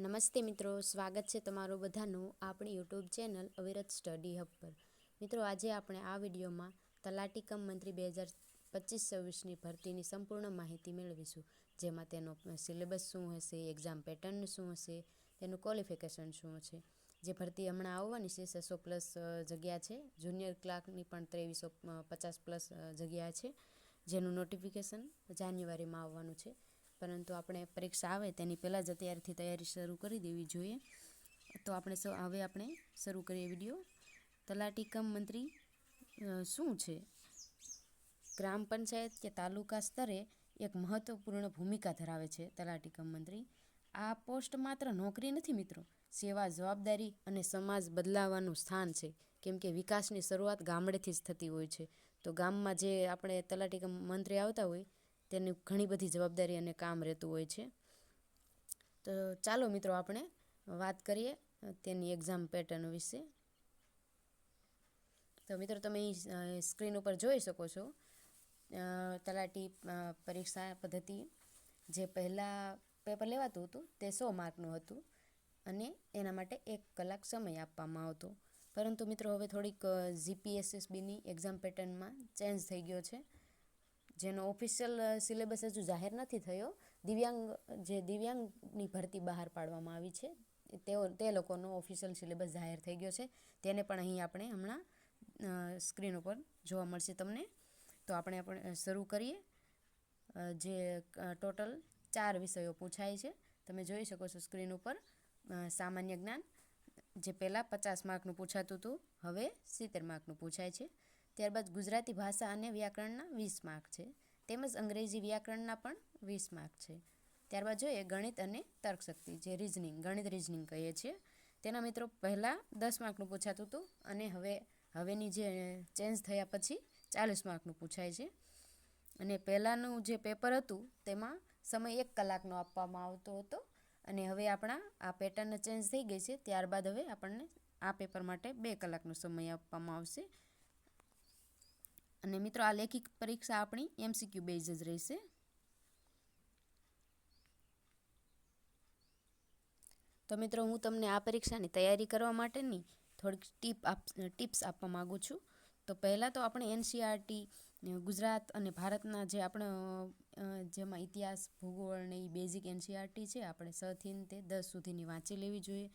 નમસ્તે મિત્રો, સ્વાગત છે તમારું બધાનું આપણી YouTube channel Avirat study hub પર. મિત્રો, આજે આપણે આ વિડીયોમાં તલાટી કમ મંત્રી બે હજાર પચીસ છવ્વીસની ભરતીની સંપૂર્ણ માહિતી મેળવીશું. જેમાં તેનો સિલેબસ શું હશે એક્ઝામ પેટર્ન શું હશે, તેનું ક્વોલિફિકેશન શું છે. જે ભરતી હમણાં આવવાની છે, છસો પ્લસ જગ્યા છે. જુનિયર ક્લાર્કની પણ ત્રેવીસો પચાસ પ્લસ જગ્યા છે. જેનું નોટિફિકેશન જાન્યુઆરીમાં આવવાનું છે. પરંતુ આપણે પરીક્ષા આવે તેની પહેલાં જ અત્યારથી તૈયારી શરૂ કરી દેવી જોઈએ. તો આપણે હવે આપણે શરૂ કરીએ વીડિયો. તલાટી કમ મંત્રી શું છે? ગ્રામ પંચાયત કે તાલુકા સ્તરે એક મહત્વપૂર્ણ ભૂમિકા ધરાવે છે તલાટી કમ મંત્રી. આ પોસ્ટ માત્ર નોકરી નથી મિત્રો, સેવા જવાબદારી અને સમાજ બદલાવાનું સ્થાન છે. કેમ કે વિકાસની શરૂઆત ગામડેથી જ થતી હોય છે. તો ગામમાં જે આપણે તલાટી મંત્રી આવતા હોય તેની ઘણી બધી જવાબદારી અને કામ રહેતું હોય છે. તો ચાલો મિત્રો, આપણે વાત કરીએ તેની એક્ઝામ પેટર્ન વિશે. તો મિત્રો, તમે સ્ક્રીન ઉપર જોઈ શકો છો. તલાટી પરીક્ષા પદ્ધતિ જે પહેલાં પેપર લેવાતું હતું તે સો માર્કનું હતું અને એના માટે એક કલાક સમય આપવામાં આવતો. પરંતુ મિત્રો, હવે થોડીક જીપીએસએસબીની એક્ઝામ પેટર્નમાં ચેન્જ થઈ ગયો છે. જેનો ઓફિશિયલ સિલેબસ હજુ જાહેર નથી થયો, દિવ્યાંગ, જે દિવ્યાંગની ભરતી બહાર પાડવામાં આવી છે, તેઓ, તે લોકોનો ઓફિશિયલ સિલેબસ જાહેર થઈ ગયો છે. તેને પણ અહીં આપણે હમણાં સ્ક્રીન ઉપર જોવા મળશે તમને. તો આપણે આપણે શરૂ કરીએ. જે ટોટલ ચાર વિષયો પૂછાય છે. તમે જોઈ શકો છો સ્ક્રીન ઉપર સામાન્ય જ્ઞાન, જે પહેલાં પચાસ માર્કનું પૂછાતું હતું, હવે સિત્તેર માર્કનું પૂછાય છે. ત્યારબાદ ગુજરાતી ભાષા અને વ્યાકરણના વીસ માર્ક છે. તેમજ અંગ્રેજી વ્યાકરણના પણ વીસ માર્ક છે. ત્યારબાદ જોઈએ ગણિત અને તર્કશક્તિ, જે રિઝનિંગ ગણિત રિઝનિંગ કહીએ છીએ. તેના મિત્રો, પહેલાં દસ માર્કનું પૂછાતું હતું અને હવે, હવેની જે ચેન્જ થયા પછી ચાલીસ માર્કનું પૂછાય છે. અને પહેલાંનું જે પેપર હતું, તેમાં સમય એક કલાકનો આપવામાં આવતો હતો. અને હવે આપણા, આ પેટર્ન ચેન્જ થઈ ગઈ છે. ત્યારબાદ હવે આપણને આ પેપર માટે બે કલાકનો સમય આપવામાં આવશે. અને મિત્રો, આ લેખિત પરીક્ષા આપણી એમસીક્યુ બેઝ જ રહેશે. તો મિત્રો, હું તમને આ પરીક્ષાની તૈયારી કરવા માટેની થોડીક ટીપ આપ, ટિપ્સ આપવા માગું છું. તો પહેલાં તો આપણે એનસીઆરટી ગુજરાત અને ભારતના જે આપણે જેમાં ઇતિહાસ, ભૂગોળ ને એ બેઝિક એનસીઆરટી છે, આપણે સથીન તે દસ સુધીની વાંચી લેવી જોઈએ.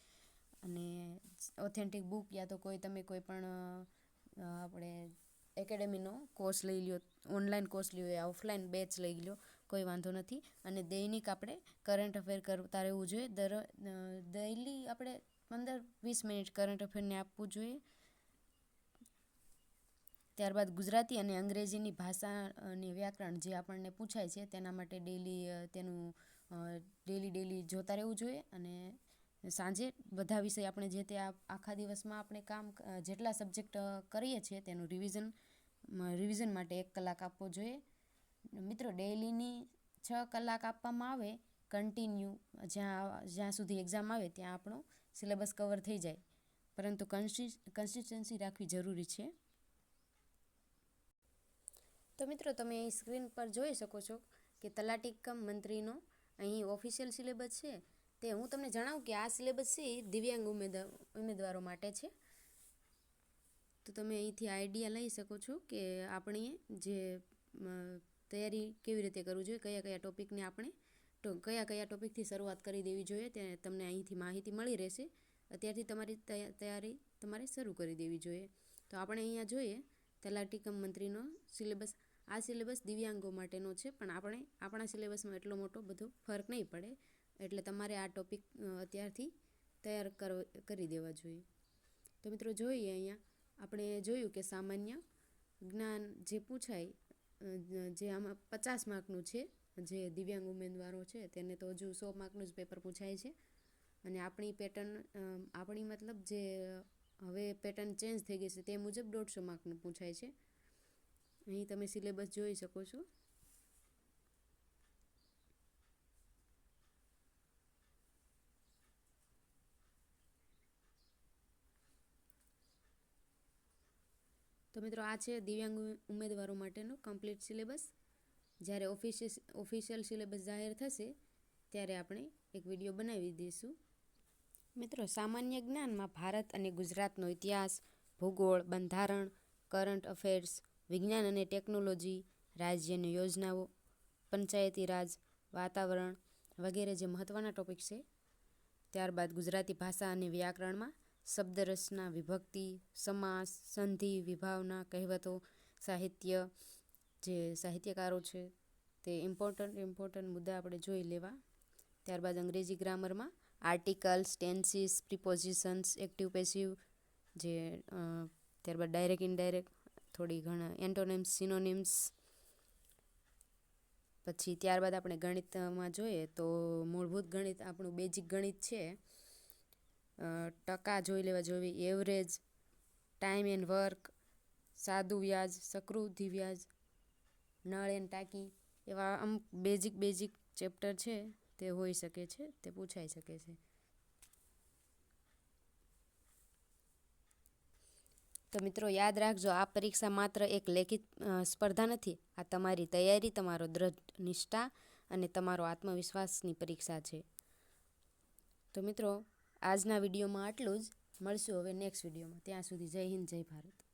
અને ઓથેન્ટિક બુક યા તો કોઈ, તમે કોઈ પણ આપણે એકેડેમીનો કોર્સ લઈ લ્યો, ઓનલાઈન કોર્સ લ્યો, યા ઓફલાઈન બેચ લઈ લ્યો, કોઈ વાંધો નથી. અને દૈનિક આપણે કરંટ અફેર કરતા રહેવું જોઈએ. દર ડેઈલી આપણે પંદર વીસ મિનિટ કરંટ અફેરને આપવું જોઈએ. ત્યારબાદ ગુજરાતી અને અંગ્રેજીની ભાષા અને વ્યાકરણ જે આપણને પૂછાય છે, તેના માટે ડેલી તેનું ડેલી ડેલી જોતા રહેવું જોઈએ. અને સાંજે બધા વિષય આપણે જે તે આખા દિવસમાં આપણે કામ જેટલા સબ્જેક્ટ કરીએ છીએ તેનું રિવિઝન રિવિઝન માટે એક કલાક આપવો જોઈએ. મિત્રો ડેઈલીની છ કલાક આપવામાં આવે કન્ટિન્યુ જ્યાં જ્યાં સુધી એક્ઝામ આવે ત્યાં આપણો સિલેબસ કવર થઈ જાય. પરંતુ કન્સિસ્ટન્સી રાખવી જરૂરી છે. તો મિત્રો, તમે અહીં સ્ક્રીન પર જોઈ શકો છો કે તલાટી કમ મંત્રીનો અહીં ઓફિશિયલ સિલેબસ છે. તે હું તમને જણાવું કે આ સિલેબસ છે દિવ્યાંગ ઉમેદવાર ઉમેદવારો માટે છે. તો તમે અહીંથી આઈડિયા લઈ શકો છો કે આપણે જે તૈયારી કેવી રીતે કરવું જોઈએ, કયા કયા ટોપિકને આપણે તો કયા કયા ટોપિકથી શરૂઆત કરી દેવી જોઈએ તે તમને અહીંથી માહિતી મળી રહેશે. અત્યારથી તમારી તૈયારી તમારે શરૂ કરી દેવી જોઈએ. તો આપણે અહીંયા જોઈએ, તલાટીકમ મંત્રીનો સિલેબસ. આ સિલેબસ દિવ્યાંગો માટેનો છે, પણ આપણે, આપણા સિલેબસમાં એટલો મોટો બધો ફરક નહીં પડે. એટલે તમારે આ ટોપિક અત્યારથી તૈયાર કરી દેવા જોઈએ. તો મિત્રો, જોઈએ અહીંયા. આપણે જોયું કે સામાન્ય જ્ઞાન જે પૂછાય જે આમાં પચાસ માર્કનું છે, જે દિવ્યાંગ ઉમેદવારો છે, તેને તો હજુ સો માર્કનું જ પેપર પૂછાય છે. અને આપણી પેટર્ન આપણી મતલબ જે, હવે પેટર્ન ચેન્જ થઈ ગઈ છે તે મુજબ દોઢસો માર્કનું પૂછાય છે. અહીં તમે સિલેબસ જોઈ શકો છો. તો મિત્રો આ છે દિવ્યાંગ ઉમેદવારો માટેનો કમ્પ્લીટ સિલેબસ જ્યારે ઓફિશિયલ ઓફિશિયલ સિલેબસ જાહેર થશે, ત્યારે આપણે એક વીડિયો બનાવી દઈશું. મિત્રો, સામાન્ય જ્ઞાનમાં ભારત અને ગુજરાતનો ઇતિહાસ, ભૂગોળ, બંધારણ કરંટ અફેર્સ વિજ્ઞાન અને ટેકનોલોજી રાજ્યની યોજનાઓ, પંચાયતી રાજ, વાતાવરણ વગેરે જે મહત્ત્વના ટોપિક છે. ત્યારબાદ ગુજરાતી ભાષા અને વ્યાકરણમાં શબ્દ રચના વિભક્તિ, સમાસ, સંધિ, વિભાવના, કહેવતો, સાહિત્ય, જે સાહિત્યકારો છે, તે ઇમ્પોર્ટન્ટ ઇમ્પોર્ટન્ટ મુદ્દા આપણે જોઈ લેવા. ત્યારબાદ અંગ્રેજી ગ્રામરમાં articles tenses prepositions active passive જે ત્યારબાદ ડાયરેક્ટ ઇનડાયરેક્ટ થોડી ઘણા એન્ટોનિમ્સ સિનોનિમ્સ પછી ત્યારબાદ આપણે ગણિતમાં જોઈએ તો મૂળભૂત ગણિત આપણું બેઝિક ગણિત છે. ટકા જોઈ લેવા જોઈએ એવરેજ ટાઈમ એન્ડ વર્ક સાદું વ્યાજ સકૃતિ વ્યાજ, નળ એન્ડ ટાંકી એવા અમુક બેઝિક બેઝિક ચેપ્ટર છે, તે હોઈ શકે છે, તે પૂછાઈ શકે છે. તો મિત્રો યાદ રાખજો, આ પરીક્ષા માત્ર એક લેખિત સ્પર્ધા નથી, આ તમારી તૈયારી, તમારો દ્રઢ નિષ્ઠા અને તમારો આત્મવિશ્વાસની પરીક્ષા છે. તો મિત્રો આજના વિડીયોમાં આટલું જ. મળશું હવે નેક્સ્ટ વિડીયોમાં. ત્યાં સુધી જય હિન્દ જય ભારત.